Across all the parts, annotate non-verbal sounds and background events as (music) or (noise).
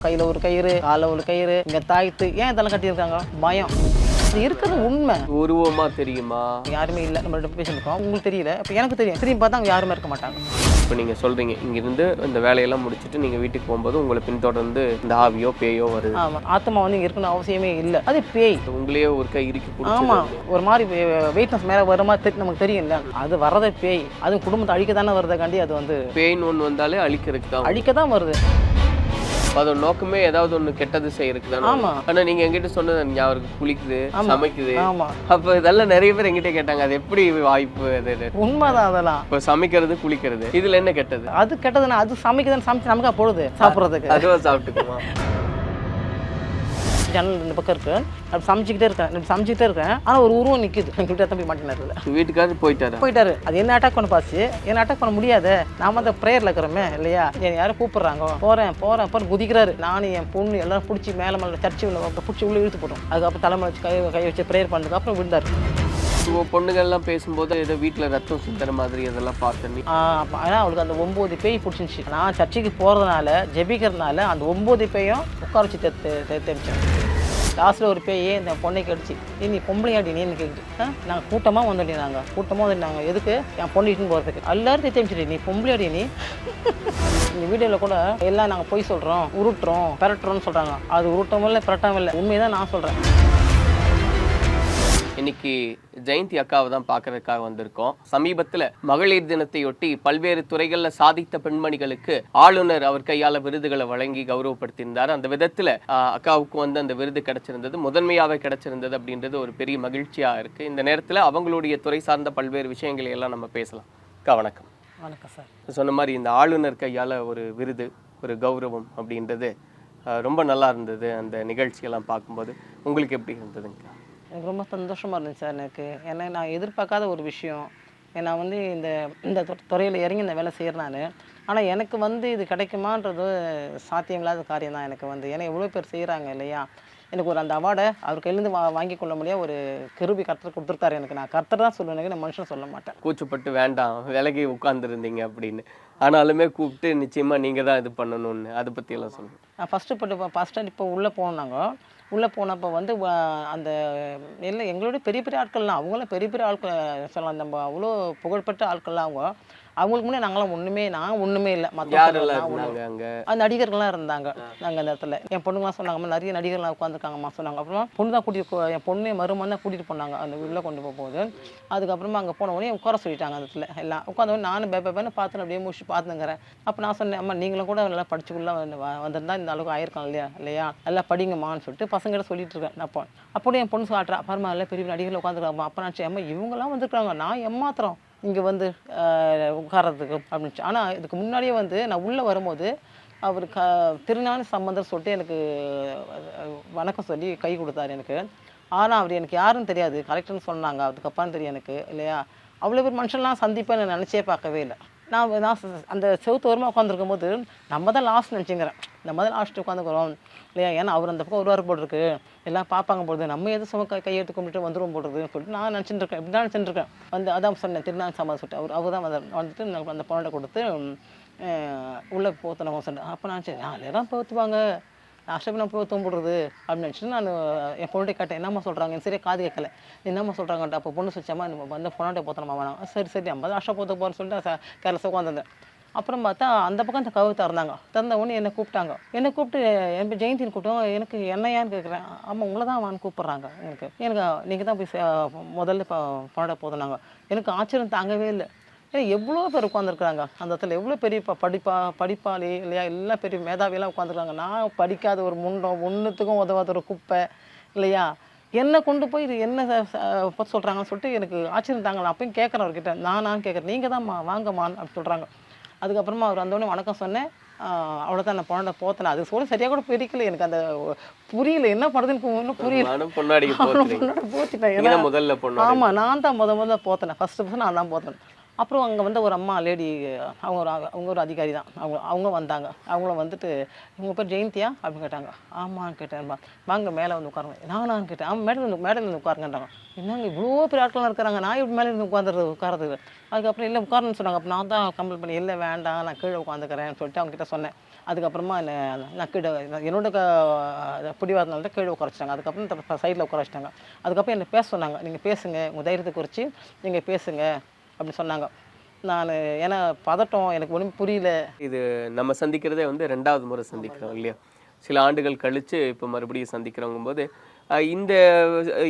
கையில் ஒரு கயிறு காலில் ஒரு கயிறு இங்கே தாய்த்து. ஏன் இதெல்லாம் கட்டியிருக்காங்க? பயம். இது இருக்கிறது உண்மை. உருவமா தெரியுமா? யாருமே இல்லை. நம்மள்ட்ட பேசியிருக்கோம் உங்களுக்கு தெரியல. இப்போ எனக்கு தெரியும். திரும்பி பார்த்தா அங்கே யாருமே இருக்க மாட்டாங்க. இப்போ நீங்க சொல்றீங்க. இங்கிருந்து இந்த வேலையெல்லாம் முடிச்சுட்டு நீங்க வீட்டுக்கு போகும்போது உங்களை பின்தொடர்ந்து இந்த ஆவியோ பேயோ வருது. ஆமாம் ஆத்மா வந்து இங்கே இருக்கணும் அவசியமே இல்லை. அது பேய். உங்களையே ஒரு கை இறுக்கி ஆமாம் ஒரு மாதிரி வெயிட்னஸ் மேலே வர மாதிரி தெரி- நமக்கு தெரியும்ல அது வர்றதே பேய். அது குடும்பத்தை அழிக்க தானே வரதுக்காண்டி அது வந்து பேய்னு ஒன்று வந்தாலே அழிக்கிறதுக்கு தான் அழிக்க தான் வருது. அதோட நோக்கமே ஏதாவது ஒண்ணு கெட்டது செய்யறதுக்கு தானே ஆமா. ஆனா நீங்க என்கிட்ட சொன்னது ஞாபகம். குளிக்குது சமைக்குது. அப்ப இதெல்லாம் நிறைய பேர் என்கிட்ட கேட்டாங்க அது எப்படி வாய்ப்பு அது உண்மைதான் அதெல்லாம். இப்போ சமைக்கிறது குளிக்கிறது இதுல என்ன கெட்டது? அது கெட்டதுன்னா அது சமைக்குதுன்னு சமைச்சு நமக்கா போடுது சாப்பிட்றதுக்கு. அதுவா சாப்பிட்டுக்குமா? (laughs) ஜன்னல் இந்த பக்கம் இருக்கு. அப்படி சமைச்சிக்கிட்டே இருக்கேன். இப்படி சமைச்சிக்கிட்டே இருக்கேன். ஆனால் ஒரு உருவம் நிற்குது எங்கள்கிட்ட தம்பி மாட்டினாரு வீட்டுக்காரர் போயிட்டாரு? போயிட்டாரு. அது என்ன அட்டாக் பண்ண பாச்சு என்ன அட்டாக் பண்ண முடியாது? நாம அந்த ப்ரேயரில் இருக்கிறோமே இல்லையா? என்னை யாரும் கூப்பிடுறாங்க? போகிறேன் போகிறேன் அப்புறம் குதிக்கிறாரு. நானும் என் பொண்ணு எல்லாரும் பிடிச்சி மேலே மேலே சர்ச்சு உள்ள பிடிச்சி உள்ள இழுத்து போட்டோம். அதுக்கப்புறம் தலைமை வச்சு கை கை வச்சு ப்ரேயர் பண்ணதுக்கு அப்புறம் விழுந்தாரு. இப்போ பொண்ணுங்கள்லாம் பேசும்போது ஏதோ வீட்டுல ரத்தம் சிந்துற மாதிரி அதெல்லாம் பார்த்து நீ ஆனால் அவளுக்கு அந்த ஒம்பது பேய் பிடிச்சிருந்துச்சு. நான் சர்ச்சுக்கு போகிறதுனால ஜெபிக்கிறதுனால அந்த ஒம்பது பேயும் உட்கார வச்சு தெரிச்சேன் லாஸ்ட்டில் ஒரு பேயே இந்த பொண்ணை கடிச்சு நீ நீ? பொம்பளையாடி நீ கேட்டு நாங்கள் கூட்டமாக வந்துட்டே நாங்கள் கூட்டமாக வந்துட்டாங்க நாங்கள் எதுக்கு? என் பொண்ணு இட்டுன்னு போகிறதுக்கு எல்லாரும் தெரிஞ்சிட்டு நீ பொம்பளையாடி நீ? இந்த வீடியோவில் கூட எல்லாம் நாங்கள் பொய் சொல்கிறோம் உருட்டுறோம் பெரட்டுறோம்னு சொல்கிறாங்க அது உருட்டவும் இல்லை பெரட்டவும் இல்லை. உண்மையை தான் நான் சொல்கிறேன் இன்னைக்கு ஜெயந்தி அக்காவை தான் பார்க்கறதுக்காக வந்திருக்கோம். சமீபத்துல மகளிர் தினத்தையொட்டி பல்வேறு துறைகள்ல சாதித்த பெண்மணிகளுக்கு ஆளுநர் அவர் கையால விருதுகளை வழங்கி கௌரவப்படுத்தியிருந்தார். அந்த விதத்துல அக்காவுக்கு வந்து அந்த விருது கிடைச்சிருந்தது. முதன்மையாவே கிடைச்சிருந்தது அப்படின்றது ஒரு பெரிய மகிழ்ச்சியா இருக்கு. இந்த நேரத்துல அவங்களுடைய துறை சார்ந்த பல்வேறு விஷயங்களை எல்லாம் நம்ம பேசலாம். அக்கா வணக்கம். வணக்கம் சார். சொன்ன மாதிரி இந்த ஆளுநர் கையால ஒரு விருது ஒரு கௌரவம் அப்படின்றது ரொம்ப நல்லா இருந்தது அந்த நிகழ்ச்சியெல்லாம் பார்க்கும்போது. உங்களுக்கு எப்படி இருந்ததுங்க? எனக்கு ரொம்ப சந்தோஷமாக இருந்துச்சு சார் எனக்கு. ஏன்னா நான் எதிர்பார்க்காத ஒரு விஷயம். நான் வந்து இந்த இந்த துறையில் இறங்கி இந்த வேலை செய்கிறேன் நான். ஆனால் எனக்கு வந்து இது கிடைக்குமான்றது சாத்தியமில்லாத காரியம் தான் எனக்கு வந்து. ஏன்னா எவ்வளோ பேர் செய்கிறாங்க இல்லையா? எனக்கு ஒரு அந்த அவார்டை அவர் கையிலேருந்து வா வாங்கி கொள்ள முடியாத ஒரு கருவி கர்த்தர் கொடுத்துருக்காரு எனக்கு. நான் கர்த்தர் தான் சொல்லுவேன் நான் மனுஷன் சொல்ல மாட்டேன். கூச்சப்பட்டு வேண்டாம் விலகி உட்காந்துருந்தீங்க அப்படின்னு. ஆனாலுமே கூப்பிட்டு நிச்சயமா நீங்க தான் இது பண்ணணும்னு அதை பத்தி எல்லாம் சொல்லுங்க. நான் ஃபஸ்ட்டு இப்போ ஃபஸ்ட் இப்போ உள்ளே போனாங்க. உள்ளே போனப்போ வந்து அந்த இல்லை எங்களோட பெரிய பெரிய ஆட்கள்லாம் அவங்களாம் பெரிய பெரிய ஆட்கள் சொல்லலாம் நம்ம அவ்வளோ புகழ்பெற்ற ஆட்கள்லாம் அவங்க அவங்களுக்கு முன்னே நாங்களாம் ஒன்றுமே நான் ஒன்றுமே இல்லை. மற்ற நடிகர்கள்லாம் இருந்தாங்க நாங்கள் அந்த இடத்துல. என் பொண்ணுங்களாம் சொன்னாங்கம்மா நிறைய நடிகர்லாம் உட்காந்துருக்காங்கம்மா சொன்னாங்க. அப்புறம் பொண்ணு தான் கூட்டிட்டு என் பொண்ணு மருமன் தான் கூட்டிகிட்டு போனாங்க அந்த உள்ளே கொண்டு போகும்போது. அதுக்கப்புறமா அங்கே போன உடனே உட்கார சொல்லிட்டாங்க அந்த இடத்துல. எல்லாம் உட்காந்த உடனே நானும் பே பேன்னு பார்த்து அப்படியே முடிச்சு பார்த்துங்கிறேன். அப்போ நான் சொன்னேன் அம்மா நீங்களும் கூட நல்லா படிச்சுக்குள்ள வந்திருந்தா இந்த அளவுக்கு ஆயிருக்கலாம் இல்லையா இல்லையா? நல்லா படிங்கம்மான்னு சொல்லிட்டு பசங்கிட்ட சொல்லிட்டு இருக்கேன் அப்போ. அப்படியே என் பொண்ணு காட்டுறா பாருமா நல்லா பெரிய பெரிய நடிகர்கள் உட்காந்துருக்காங்க அப்போ நான் அம்மா இவங்கெல்லாம் வந்திருக்காங்க. நான் எம்மாத்திரம் இங்கே வந்து உட்காரத்துக்கு அப்படின்ச்சு அப்படின்னு ஆனால் இதுக்கு முன்னாடியே வந்து நான் உள்ளே வரும்போது அவர் க திருநாள் சம்பந்தர் சொல்லிட்டு எனக்கு வணக்கம் சொல்லி கை கொடுத்தாரு எனக்கு. ஆனால் அவர் எனக்கு யாருன்னு தெரியாது. கரெக்டுன்னு சொன்னாங்க. அதுக்கப்புறம் தெரியும் எனக்கு இல்லையா? அவ்வளோ பேர் மனுஷன்லாம் சந்திப்பேன்னு நினச்சே பார்க்கவே இல்லை. நான் நான் அந்த செவுத்து ஓரமாக உட்காந்துருக்கும் போது நம்ம தான் லாஸ்ட் நினச்சிங்கிறேன். நம்ம தான் லாஸ்ட்டு உட்காந்துக்கிறோம் இல்லையா? ஏன்னா அவர் அந்த பக்கம் வருவார் போல் எல்லாம் பார்ப்பாங்க போடுது நம்ம எது சும கை கையெடுத்து கும்பிட்டு வந்துடும் போடுறதுன்னு சொல்லிட்டு நான் நினச்சிட்டு இருக்கேன் இப்படி தான் நினச்சிட்டு இருக்கேன் வந்து அதான் சொன்னேன். திருநாள் சமாதம் சொல்லிட்டு. அவர் அவர் தான் வந்து வந்துட்டு நான் அந்த பொண்ணை கொடுத்து உள்ளே போத்தனவங்க சொன்னேன். அப்போ நான் சரி நாலு தான் போத்துவாங்க? அஷ்டபினா போய் தூம்பிடுறது அப்படின்னு நினச்சிட்டு நான் என் பொண்ணுகிட்ட கேட்டேன் என்னம்மா சொல்கிறாங்க சரியா காது கேட்கல. என்னம்மா சொல்கிறாங்கன்ட்டு அப்போ பொண்ணு சொல்லிச்சாம்மா நம்ம வந்து பொண்ணாட்டை போத்தனமா வேணாம் சரி சரி நம்ம அஷ்டம் போத்த போகிறேன்னு சொல்லிட்டு கேரளஸ் உட்காந்துருந்தேன் அப்புறம் பார்த்தா அந்த பக்கம் அந்த கவு திறந்தாங்க. திறந்த உடனே என்னை கூப்பிட்டாங்க. என்னை கூப்பிட்டு என் பேர் ஜெயந்தின்னு கூப்பிட்டோம் எனக்கு என்னையான்னு கேட்குறேன். ஆமாம் உங்களை தான் வான்னு கூப்பிட்றாங்க. எனக்கு எனக்கு நீங்கள் தான் போய் சே- முதல்ல இப்போ பொண்ணாட்டை போதுனாங்க எனக்கு ஆச்சரியம் தாங்கவே இல்லை. ஏன்னா எவ்வளோ பேர் உட்காந்துருக்குறாங்க அந்த இடத்துல எவ்வளோ பெரிய படிப்பா படிப்பாளி இல்லையா? எல்லாம் பெரிய மேதாவியெல்லாம் உட்காந்துருக்காங்க நான் படிக்காத ஒரு முண்டம் ஒன்றுத்துக்கும் உதவாத ஒரு குப்பை இல்லையா? என்னை கொண்டு போய் இது என்ன பற்றி சொல்கிறாங்கன்னு சொல்லிட்டு எனக்கு ஆச்சரியம் தாங்கல அப்பயும் கேட்குறேன் அவர்கிட்ட. நானான்னு கேட்குறேன் நீங்கள் தான்மா வாங்கம்மான்னு அப்படி சொல்கிறாங்க அதுக்கப்புறமா அவர் வந்தோடனே வணக்கம் சொன்னேன். அவ்வளோதான் நான் பொண்ணை போத்தனேன் அது சொல்ல சரியாக கூட பிரிக்கல. எனக்கு அந்த புரியல என்ன பண்ணுறதுன்னு ஒன்றும் புரியல. பொண்ணோட (laughs) போத்திட்டேன். தான் முதல்ல ஆமாம் நான் தான் முத முத போத்தனேன் ஃபஸ்ட்டு ஃபஸ்ட்டு நான் தான் போத்தனேன் அப்புறம் அங்கே வந்து ஒரு அம்மா லேடி அவங்க ஒரு அவங்க ஒரு அதிகாரி தான். அவங்க அவங்க வந்தாங்க. அவங்களும் வந்துட்டு உங்கள் பேர் ஜெயந்தியா? அப்படின்னு கேட்டாங்க. ஆமான்னு கேட்டேன் வாங்க மேலே வந்து உட்காருங்க. நானான்னு கேட்டேன். ஆமாம் மேடம் வந்து மேடம் வந்து உட்காருங்கன்றாங்க. என்னங்க இவ்வளோ பெரிய ஆட்கள்லாம் இருக்கிறாங்க. நான் இப்படி மேலே இருந்து உட்காந்துறது உட்காரது அதுக்கப்புறம் இல்லை உட்காருன்னு சொன்னாங்க. அப்போ நான் தான் கம்ப்ளைண்ட் பண்ணி இல்லை வேண்டாம். நான் கீழே உட்காந்துக்கிறேன்னு சொல்லிட்டு அவங்க கிட்ட சொன்னேன். அதுக்கப்புறமா என்ன நான் கீழே என்னோட க பிடிவாதனால கீழே உட்கார வச்சிட்டாங்க. அதுக்கப்புறம் சைடில் உட்கார வச்சிட்டாங்க. அதுக்கப்புறம் என்னை பேச சொன்னாங்க. நீங்கள் பேசுங்க. உங்கள் தைரியத்தை குறித்து நீங்கள் பேசுங்க. அப்படின்னு சொன்னாங்க. நான் ஏன்னா பதட்டம் எனக்கு ஒன்றும் புரியல. இது நம்ம சந்திக்கிறதே வந்து ரெண்டாவது முறை சந்திக்கிறோம் இல்லையா? சில ஆண்டுகள் கழிச்சு இப்போ மறுபடியும் சந்திக்கிறவங்க போது அஹ், இந்த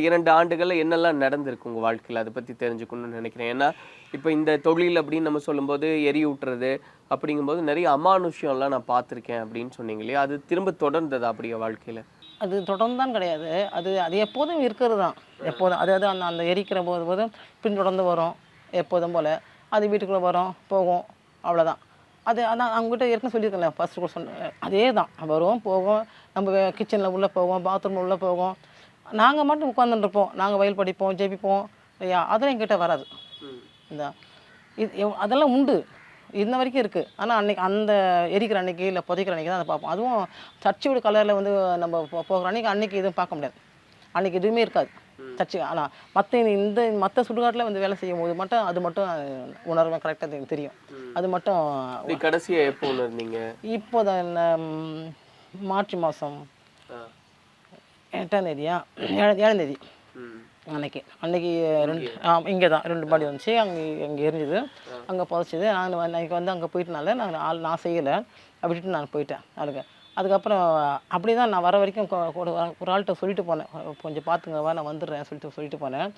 இரண்டு ஆண்டுகள்ல என்னெல்லாம் நடந்திருக்கு உங்க வாழ்க்கையில? அதை பத்தி தெரிஞ்சுக்கணும்னு நினைக்கிறேன். ஏன்னா இப்போ இந்த தொழில் அப்படின்னு நம்ம சொல்லும்போது எரியூட்டுறது அப்படிங்கும்போது நிறைய அமானுஷ்யம்லாம் நான் பார்த்துருக்கேன் அப்படின்னு சொன்னீங்க இல்லையா? அது திரும்ப தொடர்ந்ததா அப்படியே வாழ்க்கையில? அது தொடர்ந்தான் கிடையாது. அது அது எப்போதும் இருக்கிறது தான் எப்போதும் அதாவது அந்த அந்த எரிக்கிற போது போதும் பின்தொடர்ந்து வரும். எப்போதும் போல். அது வீட்டுக்குள்ளே வரும் போகும் அவ்வளோதான் அது அதான் அவங்ககிட்ட ஏற்கனவே சொல்லியிருக்கல ஃபர்ஸ்ட் கூட சொன்ன அதே தான் வரும் போகும் நம்ம கிச்சனில் உள்ளே போவோம் பாத்ரூம் உள்ளே போவோம் நாங்கள் மட்டும் உட்காந்துட்டு இருப்போம் நாங்கள் வயல் படிப்போம் ஜெபிப்போம் ஐயா அதெல்லாம் எங்கிட்ட வராது. இந்த இது அதெல்லாம் உண்டு. இன்ன வரைக்கும் இருக்குது ஆனால் அன்னைக்கு அந்த எரிக்கிற அன்னைக்கு இல்லை புதைக்கிற அன்னைக்கு தான் அதை பார்ப்போம். அதுவும் சர்ச்சோட கலரில் வந்து நம்ம போ- போகிற அன்னைக்கு அன்றைக்கி எதுவும் பார்க்க முடியாது. அன்றைக்கி எதுவுமே இருக்காது. சர்ச்சு ஆனால் மற்ற இந்த மற்ற சுடுகாட்டில் வந்து வேலை செய்யும் போது மட்டும் அது மட்டும் உணர்வேன் கரெக்டாக எனக்கு தெரியும். அது மட்டும் இப்படி கடைசியா எப்போ உணர்ந்தீங்க? இப்போ தான் மார்ச் மாதம் எட்டாம் தேதியா ஏழு ஏழாம் தேதி. அன்னைக்கு அன்னைக்கு ரெண்டு இங்கே தான் ரெண்டு பாடி வந்துச்சு அங்கே அங்கே எரிஞ்சுது அங்கே புதைச்சிது. நான் அன்னைக்கு வந்து அங்கே போயிட்டனால நான் நான் செய்யலை. விட்டுட்டு நான் போயிட்டேன் அதுக்கு அதுக்கப்புறம் அப்படி தான் நான் வர வரைக்கும் ஒரு ஆள்கிட்ட சொல்லிட்டு போனேன். கொஞ்சம் பார்த்துங்கவா நான் வந்துடுறேன் சொல்லிட்டு சொல்லிட்டு போனேன்.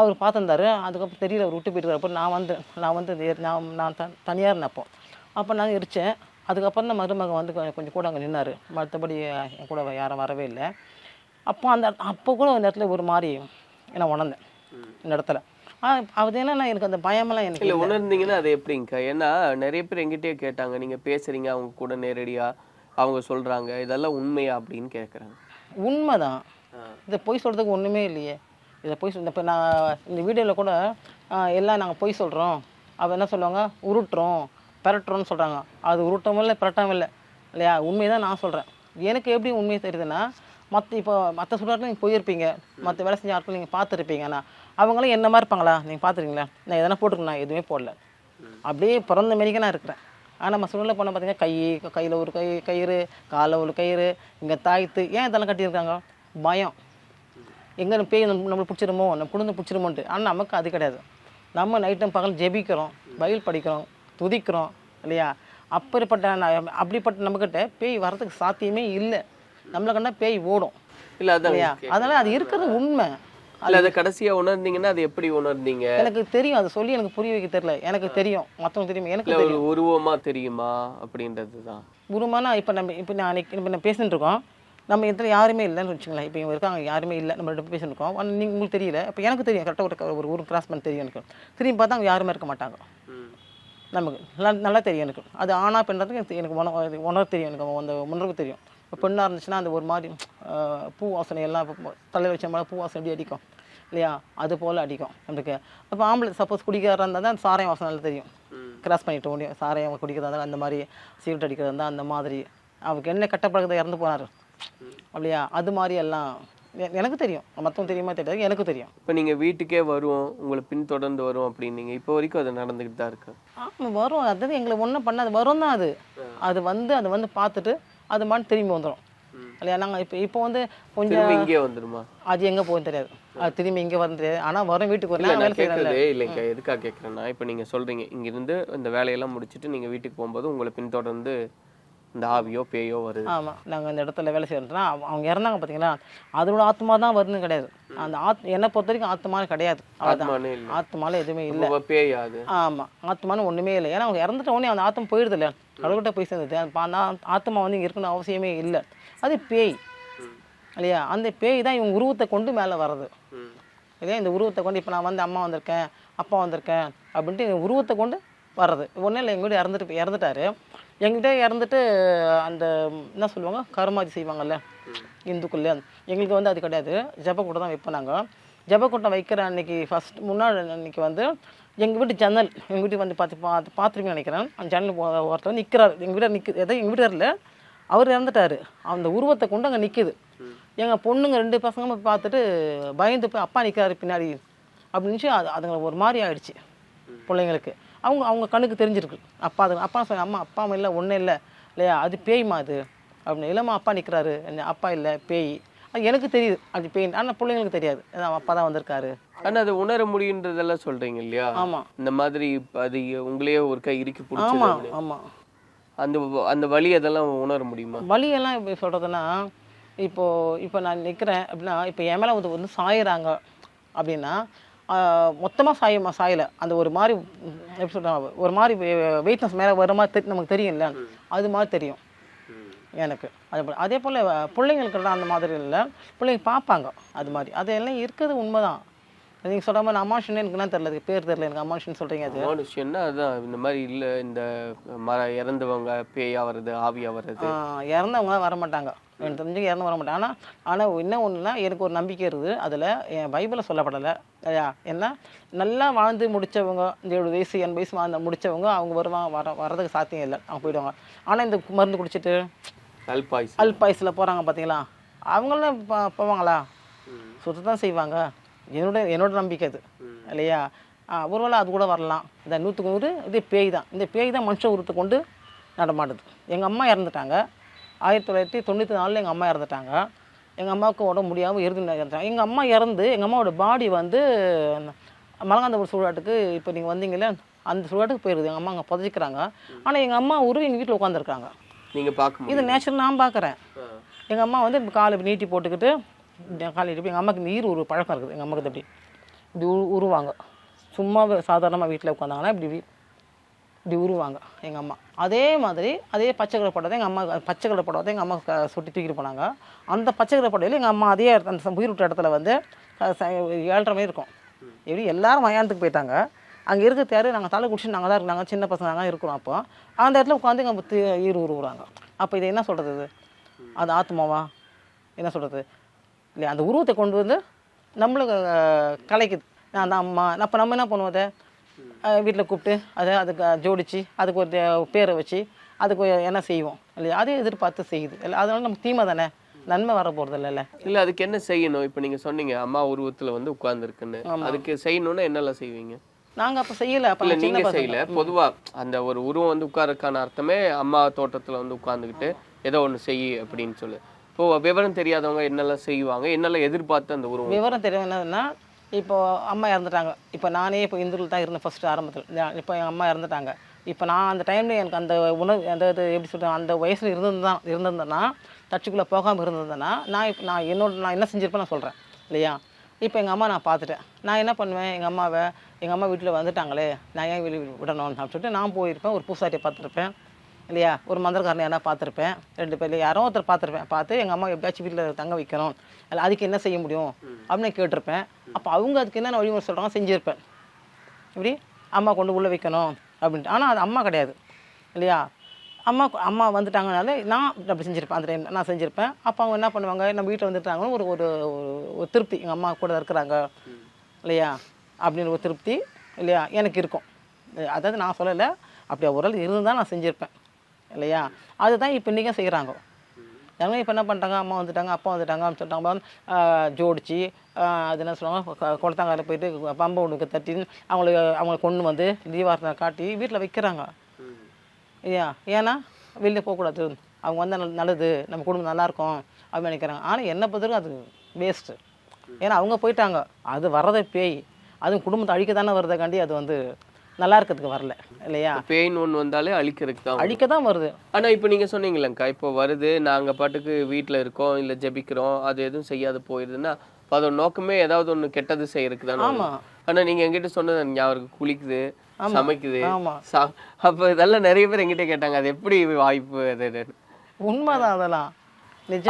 அவர் பார்த்துருந்தாரு அதுக்கப்புறம் தெரியல அவர் விட்டு போயிட்டு அப்போ நான் வந்து நான் வந்து நான் நான் த தனியாக இருந்தேன் அப்போ. நான் எரித்தேன் அதுக்கப்புறம் தான் மருமகன் வந்து கொஞ்சம் கூட அங்கே நின்னார். மற்றபடி என் கூட யாரும் வரவே இல்லை. அப்போ அந்த அப்போ கூட அந்த இடத்துல ஒரு மாதிரி நான் உணர்ந்தேன். இந்த இடத்துல. அது என்னன்னா எனக்கு அந்த பயமெல்லாம் எனக்கு இல்ல. உணர்ந்தீங்கன்னா அது எப்படிங்கக்கா? ஏன்னா நிறைய பேர் எங்கிட்டயே கேட்டாங்க. நீங்க பேசுறீங்க அவங்க கூட நேரடியா. அவங்க சொல்கிறாங்க இதெல்லாம் உண்மையா அப்படின்னு கேக்குறாங்க. உண்மைதான். இதை பொய் சொல்கிறதுக்கு ஒன்றுமே இல்லையே. இதை பொய் சொல் இப்போ நான் இந்த வீடியோவில் கூட எல்லாம் நாங்கள் பொய் சொல்கிறோம் அவள் என்ன சொல்லுவாங்க? உருட்டுறோம் பெரட்டுறோம்னு சொல்கிறாங்க அது உருட்டவும் இல்லை பெரட்டவும் இல்லை. இல்லையா? உண்மையை தான் நான் சொல்கிறேன் எனக்கு எப்படி உண்மை தெரியுதுன்னா மற்ற இப்போ மற்ற சொல்கிறார்கள் நீங்கள் போயிருப்பீங்க. மற்ற வேலை செஞ்ச ஆட்கள் நீங்கள் பார்த்துருப்பீங்கண்ணா அவங்களும் என்ன மாதிரி இருப்பாங்களா? நீங்கள் பார்த்துருக்கீங்களா? நான் எதனா போட்டுருக்கேன்? நான் எதுவுமே போடல. அப்படியே பிறந்த மாரிக்கே நான் இருக்கிறேன். ஆனால் நம்ம சூழ்நிலை பண்ண பார்த்தீங்கன்னா கை கையில் ஒரு கை கயிறு காலில் ஒரு கயிறு இங்கே தாய்த்து ஏன் இதெல்லாம் கட்டியிருக்காங்க? பயம். எங்கே பேய் நம்ம நம்மளை பிடிச்சிருமோ? நம்ம குடும்பம் பிடிச்சிருமோன்ட்டு. ஆனால் நமக்கு அது கிடையாது. நம்ம நைட்டும் பகல் ஜெபிக்கிறோம் பைபிள் படிக்கிறோம் துதிக்கிறோம் இல்லையா? அப்படிப்பட்ட அப்படிப்பட்ட நம்மக்கிட்ட பேய் வர்றதுக்கு சாத்தியமே இல்லை. நம்மளை கண்டா பேய் ஓடும். இல்ல அதனால் அது இருக்கிறது உண்மை. இல்ல அதை கடைசியா உணர்ந்தீங்கன்னா அது எப்படி உணர்ந்தீங்க? எனக்கு தெரியும் அதை சொல்லி எனக்கு புரிய வைக்க தெரியல. எனக்கு தெரியும். மற்றவங்க தெரியும். எனக்கு ஒரு உருவமா தெரியுமா? அப்படின்றதுதான். குருமானா இப்போ நம்ம இப்போ நான் இப்போ நம்ம பேசிட்டு இருக்கோம். நம்ம இடத்துல யாருமே இல்லைன்னு வச்சுங்களேன் இப்போ இவங்க இருக்காங்க யாருமே இல்லை. நம்ம ரெண்டு பேசிட்டு இருக்கோம். நீங்கள் உங்களுக்கு தெரியல. இப்போ எனக்கு தெரியும். கரெக்டாக ஒரு ஒரு ஊர் கிராஸ் பண்ண தெரியும் எனக்கு. திரும்பி பார்த்தா அங்கே யாருமே இருக்க மாட்டாங்க. நமக்கு நல்லா நல்லா தெரியும் எனக்கு. அது ஆணா பெண்றதுக்கு எனக்கு உண அது உணர தெரியும் எனக்கு. அந்த உணர்வு தெரியும். பெண்ணாக இருந்துச்சுன்னா அந்த ஒரு மாதிரி பூ வாசனை எல்லாம் தலையில் வச்ச மாதிரி பூ வாசனை எப்படி அடிக்கும்? இல்லையா? அது போல் அடிக்கும் நம்மளுக்கு. இப்போ ஆம்பளை சப்போஸ் குடிக்காரா இருந்தால் தான் சாராயம் வாசனை நல்லா தெரியும். கிராஸ் பண்ணிட்டு முடியும் சாராயம் குடிக்கிறதா இருந்தால் அந்த மாதிரி சிகரெட் அடிக்கிறதா இருந்தால் அந்த மாதிரி. அவருக்கு என்ன கட்டப்பழக்கத்தை இறந்து போனார். அப்படியா? அது மாதிரி எல்லாம் எனக்கு தெரியும். மற்றவங்க தெரியுமா தெரியாது எனக்கு தெரியும். இப்ப நீங்க வீட்டுக்கே வருவோம் உங்களை பின்தொடர்ந்து வரும் அப்படின்னீங்க. இப்போ வரைக்கும் அது நடந்துகிட்டு தான் இருக்கு. ஆமாம் வரும். அதாவது எங்களை ஒன்றும் பண்ணாது. வரும் தான் அது. அது வந்து அது வந்து பார்த்துட்டு அது மாதிரி திரும்பி வந்துடும் இல்லையா? நாங்கள் இப்போ இப்போ வந்து கொஞ்சம் இங்கே வந்துருமா? அது எங்கே போகும் தெரியாது. அது திரும்பி இங்கே வந்து தெரியாது. ஆனால் வரும் வீட்டுக்கு இல்ல வரலாம் வேலை செய்யறேன் கேட்கறது இல்லைங்க எதுக்காக கேட்கறேன்னா இப்போ நீங்க சொல்றீங்க இங்க இருந்து இந்த வேலையெல்லாம் முடிச்சிட்டு நீங்க வீட்டுக்கு போகும்போது உங்களை பின்தொடர்ந்து இந்த ஆவியோ பேயோ வருது. ஆமாம் நாங்கள் இந்த இடத்துல வேலை செய்யறோம்னா அவங்க இறந்தாங்க பார்த்தீங்களா அதோட ஆத்மா தான் வருதுன்னு கிடையாது. அந்த ஆத் என்னை பொறுத்த வரைக்கும் ஆத்மா கிடையாது. அவ்வளோதான் ஆத்மானே ஆத்மால எதுவுமே இல்லை. ரொம்ப பேயா அது ஆமாம் ஆத்மான்னு ஒன்றுமே இல்லை. ஏன்னா அவங்க இறந்துட்ட உடனே அந்த ஆத்மா போயிடுது இல்லை கடவுள்கிட்ட போய் சேர்ந்தது. அந்த அந்த ஆத்மா வந்து இங்கே இருக்கணும் அவசியமே இல்லை. அது பேய். இல்லையா? அந்த பேய் தான் இவங்க உருவத்தை கொண்டு மேலே வர்றது. இல்லையா? இந்த உருவத்தை கொண்டு இப்போ நான் வந்து அம்மா வந்திருக்கேன் அப்பா வந்திருக்கேன் அப்படின்ட்டு உருவத்தை கொண்டு வர்றது. ஒன்றும் இல்லை எங்கள் வீடு இறந்துட்டு இறந்துட்டாரு. எங்கிட்ட இறந்துட்டு அந்த என்ன சொல்லுவாங்க? கருமாதி செய்வாங்கல்ல? இந்துக்குள்ளே எங்களுக்கு வந்து அது கிடையாது. ஜெபக்கூட்டம் தான் வைப்போம் நாங்கள் ஜெபக்கூட்டம் வைக்கிற அன்னைக்கு ஃபர்ஸ்ட் முன்னாள் அன்னைக்கு வந்து எங்கள் வீட்டு ஜன்னல் எங்கள் வீட்டுக்கு வந்து பார்த்து பார்த்து பார்த்துருப்பீங்கன்னு நினைக்கிறேன். அந்த ஜன்னல் ஒருத்தர் நிற்கிறார் எங்கள் வீட்டில் நிற்குது எதாவது எங்கள் வீட்டாரில் அவர் இறந்துட்டாரு. அந்த உருவத்தை கொண்டு அங்கே நிற்குது எங்கள் பொண்ணுங்க ரெண்டு பசங்களும் பார்த்துட்டு பயந்து போய் அப்பா நிற்கிறாரு பின்னாடி. அப்படின்னு அது அதுங்களுக்கு ஒரு மாதிரி ஆயிடுச்சு. பிள்ளைங்களுக்கு. அவங்க அவங்க கண்ணுக்கு தெரிஞ்சிருக்கு. அப்பா அது அப்பா சொன்ன அம்மா அப்பா இல்லை ஒன்றும் இல்லை. இல்லையா? அது பேய்மா அது. அப்படின்னு. இல்லைம்மா அப்பா நிற்கிறாரு அப்பா இல்லை பேய். அது எனக்கு தெரியுது. அது பேய் ஆனால் பிள்ளைங்களுக்கு தெரியாது. அப்பா தான் வந்திருக்காரு. ஆனா அது உணர முடியுன்றதெல்லாம் சொல்றீங்க இல்லையா? ஆமாம் இந்த மாதிரி இப்ப அது உங்களையே ஒரு கை இறுக்கி பிடிச்சது ஆமாம். ஆமாம் அந்த அந்த வலி அதெல்லாம் உணர முடியுமா? வலியெல்லாம் எப்படி சொல்கிறதுனா இப்போ இப்போ நான் நிற்கிறேன் அப்படின்னா இப்போ என் மேலே வந்து வந்து சாயிறாங்க அப்படின்னா மொத்தமாக சாயமா சாயலை. அந்த ஒரு மாதிரி எப்படி சொல்கிறாங்க ஒரு மாதிரி வெயிட்னஸ் மேலே வர மாதிரி தெரி- நமக்கு தெரியும்ல? அது மாதிரி தெரியும். எனக்கு. அதே போல் அதே போல் பிள்ளைங்களுக்கெல்லாம் அந்த மாதிரி இல்லை. பிள்ளைங்க பார்ப்பாங்க அது மாதிரி அதெல்லாம் இருக்கிறது உண்மைதான். நீங்கள் சொல்கிற மாதிரி அமாஷன் எனக்கு என்ன தெரியல அதுக்கு பேர் தெரியல. எனக்கு அமாஷன் சொல்கிறீங்க அது. மனுஷன்னா அதான் இந்த மாதிரி இல்ல இந்த மர இறந்தவங்க பேயா வர்றது ஆவியா வர்றது. ஆஹ் இறந்தவங்க வர மாட்டாங்க எனக்கு தெரிஞ்சு இறந்து வர மாட்டாங்க ஆனால் ஆனால் என்ன ஒன்றுனா எனக்கு ஒரு நம்பிக்கை இருக்குது. அதில் என் பைபிளில் சொல்லப்படலை. ஐயா என்ன? நல்லா வாழ்ந்து முடிச்சவங்க இந்த எழுபது வயசு எண்பது வயசு வாழ்ந்து முடிச்சவங்க அவங்க வருவாங்க வர வரதுக்கு சாத்தியம் இல்லை. அவங்க போயிடுவாங்க. ஆனால் இந்த மருந்து குடிச்சிட்டு அல்பாய்ஸ். அல்பாயுஸில் போகிறாங்க பார்த்தீங்களா அவங்களும் போவாங்களா? சுத்தத்தான் செய்வாங்க. என்னோட என்னோட நம்பிக்கை அது. இல்லையா? ஒருவேளை அது கூட வரலாம். இந்த நூற்றுக்கு நூறு இது பேய் தான். இந்த பேய் தான் மனுஷ உருத்தை கொண்டு நடமாடுது. எங்கள் அம்மா இறந்துட்டாங்க. ஆயிரத்தி தொள்ளாயிரத்தி தொண்ணூற்றி நாலில் எங்கள் அம்மா இறந்துட்டாங்க. எங்கள் அம்மாவுக்கு உடம்பு முடியாமல் இறுதி இறந்துட்டாங்க. எங்கள் அம்மா இறந்து எங்கள் அம்மாவோட பாடி வந்து மலகாந்தபுரம் சுடுகாட்டுக்கு இப்போ நீங்கள் வந்தீங்களே அந்த சுடுகாட்டுக்கு போயிருது. எங்கள் அம்மா அங்கே புதைச்சிக்கிறாங்க. ஆனால் எங்கள் அம்மா உருவம் எங்கள் வீட்டில் உட்காந்துருக்காங்க நீங்க பார்க்க இது நேச்சுரல் நான் பார்க்குறேன். எங்கள் அம்மா வந்து காலை நீட்டி போட்டுக்கிட்டு காலை எங்கள் அம்மாவுக்கு ஈர் ஒரு பழக்கம் இருக்குது. எங்கள் அம்மாவுக்கு இப்படி இப்படி உரு உருவாங்க. சும்மா சாதாரணமாக வீட்டில் உட்காந்தாங்கன்னா இப்படி இப்படி உருவாங்க எங்கள் அம்மா. அதே மாதிரி அதே பச்சை கலர் படத்தை எங்கள் அம்மா பச்சை கலர் படத்தை எங்கள் அம்மா க- சுட்டி தூக்கிட்டு போனாங்க. அந்த பச்சை கலர் படையில் எங்கள் அம்மா அதே அந்த உயிர் விட்ட இடத்துல வந்து ச- ஏழரை மணி இருக்கும். எப்படி எல்லாரும் மயானத்துக்கு போயிட்டாங்க. அங்கே இருக்க தேர் நாங்கள் தலை குடிச்சு நாங்கள் தான் இருக்காங்க சின்ன பசங்க நாங்கள் இருக்கிறோம் அப்போ. அந்த இடத்துல உட்காந்து எங்கள் ஈர் உருவுறாங்க. அப்போ இதை என்ன சொல்கிறது இது? அது ஆத்மாவா? என்ன சொல்கிறது இல்லையா அந்த உருவத்தை கொண்டு வந்து நம்மளுக்கு கலைக்குது. நான் அந்த அம்மா அப்போ நம்ம என்ன பண்ணுவோம் அதை? வீட்டில் கூப்பிட்டு அதை அதுக்கு ஜோடிச்சு அதுக்கு ஒரு பேரை வச்சு அதுக்கு என்ன செய்வோம் இல்லையா? அதே எதிர்பார்த்து செய்யுது. இல்லை அதனால நமக்கு தீமை தானே? நன்மை வர போகிறது இல்லைல்ல இல்ல. அதுக்கு என்ன செய்யணும்? இப்ப நீங்க சொன்னீங்க அம்மா உருவத்துல வந்து உட்கார்ந்துருக்குன்னு. அதுக்கு செய்யணும்னா என்னெல்லாம் செய்வீங்க? நாங்கள் அப்போ செய்யலை. அப்போ நீங்க. செய்யல. பொதுவா அந்த ஒரு உருவம் வந்து உட்காரக்கான அர்த்தமே அம்மா தோட்டத்துல வந்து உட்கார்ந்துக்கிட்டு ஏதோ ஒண்ணு செய் அப்படின்னு சொல்லு. இப்போ விவரம் தெரியாதவங்க என்னெல்லாம் செய்வாங்க? என்னெல்லாம் எதிர்பார்த்து அந்த உருவம்? விவரம் தெரியும் என்னதுன்னா இப்போது அம்மா இறந்துட்டாங்க. இப்போ நானே இப்போ இந்துக்கள் தான் இருந்தேன் ஃபஸ்ட்டு ஆரம்பத்தில். இப்போ எங்கள் அம்மா இறந்துட்டாங்க. இப்போ நான் அந்த டைமில் எனக்கு அந்த உணவு அந்த இது எப்படி சொல்கிறேன் அந்த வயசில் இருந்திருந்தான் இருந்திருந்தேன்னா தச்சுக்குள்ளே போகாமல் இருந்திருந்தேன்னா நான் இப்போ நான் என்னோட நான் என்ன செஞ்சுருப்பேன் நான் சொல்கிறேன் இல்லையா? இப்போ எங்கள் அம்மா நான் பார்த்துட்டேன். நான் என்ன பண்ணுவேன்? எங்கள் அம்மாவை எங்கள் அம்மா வீட்டில் வந்துட்டாங்களே நான் ஏன் வெளியே விடணும் அப்படின்னு சொல்லிட்டு நான் போயிருப்பேன். ஒரு பூசாரியை பார்த்துருப்பேன். இல்லையா? ஒரு மந்திரக்காரனை யாரா பார்த்துருப்பேன். ரெண்டு பேர் யாரோ ஒருத்தர் பார்த்துருப்பேன். பார்த்து எங்கள் அம்மா எப்படியாச்சும் வீட்டில் தங்க வைக்கணும். இல்லை அதுக்கு என்ன செய்ய முடியும்? அப்படின்னு கேட்டிருப்பேன். அப்போ அவங்க அதுக்கு என்னென்ன வழிமுறை சொல்கிறாங்க செஞ்சுருப்பேன். இப்படி அம்மா கொண்டு உள்ளே வைக்கணும் அப்படின்ட்டு. ஆனால் அது அம்மா கிடையாது. இல்லையா? அம்மா அம்மா வந்துட்டாங்கனாலே நான் அப்படி செஞ்சுருப்பேன். அந்த டைம் நான் செஞ்சுருப்பேன். அப்போ அவங்க என்ன பண்ணுவாங்க? நம்ம வீட்டில் வந்துட்டாங்கன்னு ஒரு ஒரு ஒரு- திருப்தி. எங்கள் அம்மா கூட இருக்கிறாங்க. இல்லையா? அப்படின்னு ஒரு திருப்தி. இல்லையா? எனக்கு இருக்கும். அதாவது நான் சொல்லலை. அப்படி ஒரு ஆள் இருந்தால் நான் செஞ்சுருப்பேன். இல்லையா? அதுதான் இப்போ இன்றைக்கும் செய்கிறாங்க அவங்க இப்போ என்ன பண்ணிட்டாங்க அம்மா வந்துட்டாங்க அப்பா வந்துட்டாங்க அப்படின்னு சொல்லிட்டாங்க ஜோடிச்சு அது என்ன சொல்லுவாங்க? கொ- குளத்தாங்கால போயிட்டு பம்பை ஒன்றுக்கு தட்டி அவங்களுக்கு அவங்களை கொண்டு வந்து தீபாரத்தை காட்டி வீட்டில் வைக்கிறாங்க. இல்லையா? ஏன்னா வெளியில் போகக்கூடாது. அவங்க வந்தால் நல்ல நல்லது. நம்ம குடும்பம் நல்லாயிருக்கும் அப்படின்னு நினைக்கிறாங்க. ஆனால் என்ன பொறுத்தவரைக்கும் அது வேஸ்ட்டு ஏன்னா அவங்க போயிட்டாங்க. அது வர்றதே பேய். அதுவும் குடும்பத்தை அழிக்க தானே வருதக்காண்டி அது வந்து நல்லா இருக்கிறதுக்கு வரல இல்லையா பெயின் ஒன்று வந்தாலே அழிக்கிறதுக்கு தான். அழிக்க தான் வருது ஆனா இப்போ நீங்க சொன்னீங்களேங்க்கா இப்போ வருது நாங்க பாட்டுக்கு வீட்ல இருக்கோம் இல்ல ஜெபிக்கிறோம் அது எதுவும் செய்யாது போயிருதுன்னா அப்ப அதோட நோக்கமே ஏதாவது ஒண்ணு கெட்டது செய்யறதுக்கு தானே ஆமா. வரும். ஆனா நீங்க என்கிட்ட சொன்னது ஞாபகம். குளிக்குது சமைக்குது அப்ப இதெல்லாம் நிறைய பேர் என்கிட்ட கேட்டாங்க அது எப்படி வாய்ப்பு அது. உண்மைதான் அதெல்லாம்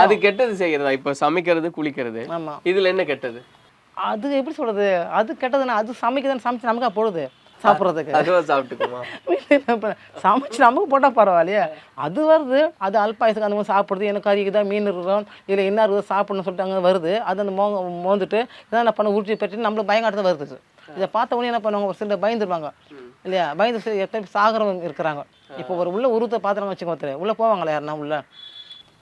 அது கெட்டது செய்யறதா இப்ப சமைக்கிறது குளிக்கிறது ஆமாம் இதுல என்ன கெட்டது அது எப்படி சொல்கிறது அது கெட்டதுன்னா அது சமைக்குதுன்னு சமைச்சு நமக்கா போடுது சாப்பிட்றதுக்கு. அதுவா சாப்பிட்டுக்குமா? சமைச்சு நமக்கு போட்டால் பரவாயில்லையே. அது வருது அது அல்பாயசுக்கு அந்த மாதிரி சாப்பிடுது எனக்கு கறி தான் மீன் இருக்கும் இல்லை என்ன இருக்குது சாப்பிடணும்னு சொல்லிட்டு அங்கே வருது. அது அந்த மோ மோந்துட்டு இதான் என்ன பண்ண உருட்டி பெற்று நம்மளுக்கு பயங்காட்டது வருது. இதை பார்த்த உடனே என்ன பண்ணுவாங்க ஒரு சிலர் பயந்துருவாங்க. இல்லையா? பயந்து சில எத்தனை சாகிறவங்க இருக்கிறாங்க. இப்போ ஒரு உள்ள உருவத்தை பார்த்துறாங்க வச்சுக்கோ ஒருத்தர். உள்ளே போவாங்களா யாருன்னா உள்ள?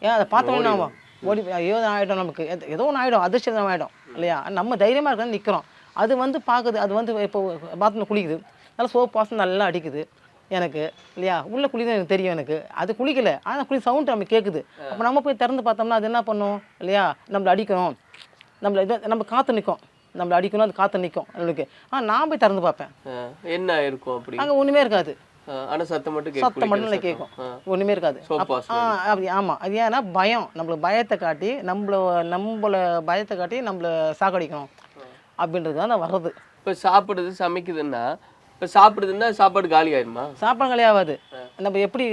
ஏன் அதை பார்த்த உடனே ஓடி ஐயோ ஆகிடும் நமக்கு. எத- ஏதோ ஒன்று ஆகிடும் அதிர்ஷ்டம் ஆகிடும் இல்லையா? நம்ம தைரியமாக இருக்கணும் நிற்கிறோம் அது வந்து பார்க்குது அது வந்து இப்போ பாத்ரூமில் குளிக்குது. நல்லா சோப் வாசம் நல்லா அடிக்குது எனக்கு இல்லையா? உள்ள குளிதான் எனக்கு தெரியும் எனக்கு. அது குளிக்கல. ஆனால் குளி சவுண்ட் நம்ம கேட்குது அப்போ நம்ம போய் திறந்து பார்த்தோம்னா அது என்ன பண்ணும் இல்லையா? நம்மளை அடிக்கணும் நம்மளை இதை நம்ம காற்று நிற்கும் நம்மளை அடிக்கணும் அது காற்று நிற்கும் நம்மளுக்கு. ஆனால் நான் போய் திறந்து பார்ப்பேன். என்ன இருக்கும் அப்படி? அங்கே ஒன்றுமே இருக்காது. ஆ, ஆனா சத்தம் மட்டும் சத்தம் மட்டும் கேட்கும். ஒன்றுமே இருக்காது. அப்படி ஆமாம் அது ஏன்னா பயம். நம்மளுக்கு பயத்தை காட்டி நம்மள நம்மள பயத்தை காட்டி நம்மள சாக்கடிக்கணும் அப்படின்றது தான் வர்றது. இப்ப சாப்பிடுறது சமைக்குதுன்னா இப்ப சாப்பிடுதுன்னா சாப்பாடு காலி ஆயிருமா? சாப்பாடு கலையாகாது நம்ம எப்படி